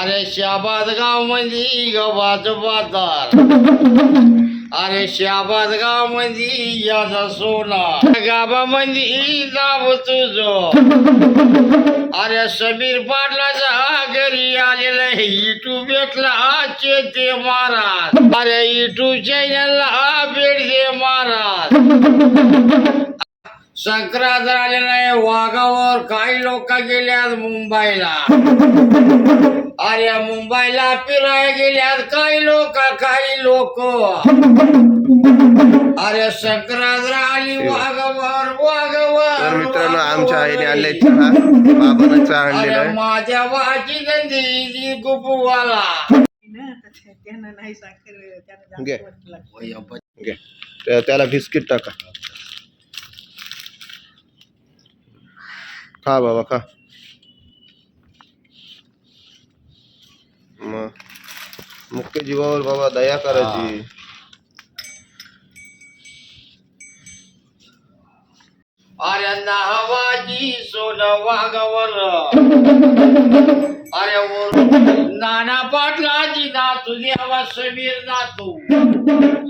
अरे शाबाद गाव म्हणजे मध्ये गव्हाच बाजार. अरे शाबाद गावमध्ये याचा सोना. गावामध्ये म्हणजे दाब तुझो. अरे समीर पाटलाचा घरी आलेला इटू भेटला चेते महाराज. अरे इटू चॅनलला भेट दे महाराज. संक्रांत आलेला आहे वाघावर काही लोक गेल्यात मुंबईला. अरे मुंबईला फिरायला गेल्यात काही लोक काही लोक. अरे संक्रांत आली वाघावर तर वाघावर मित्रांनो आमच्या. आईने चहा बाबानं चहा आणलेला अरे आहे. माझ्या वाची गंधी गुपवाला. त्यांना नाही साखर घे. घे. त्याला बिस्किट टाका. खा बाबा खा. मुख्य जीवावर बाबा दया करायची. अरे नावाची सोन वाघावर. अरे नाना पाटलाची ना तुझ्या समीर ना तू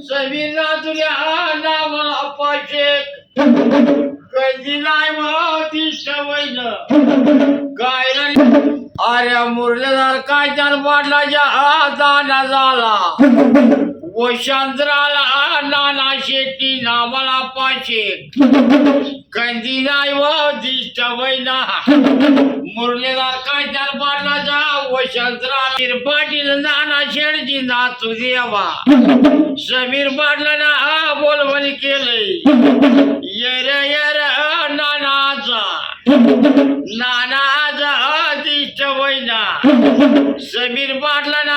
समीर ना तुझ्या नाव पाशेक कधी नाही ती सवयन अरे मुरलीधर काय त्यान पाटलाच्या दाना झाला. वशांतराला नाना शेट्टी नामाला पाशेक कंदी नाही व दिष्ट वैना मुरलेदार काय त्यान पाटलाचा वशांतरा पाटील नाना शेडची नातू देवा. समीर पाटलाना ना बोलवणी केलंय. येर येर नानाचा नाना जातीच्या वैना समीर पाटला ना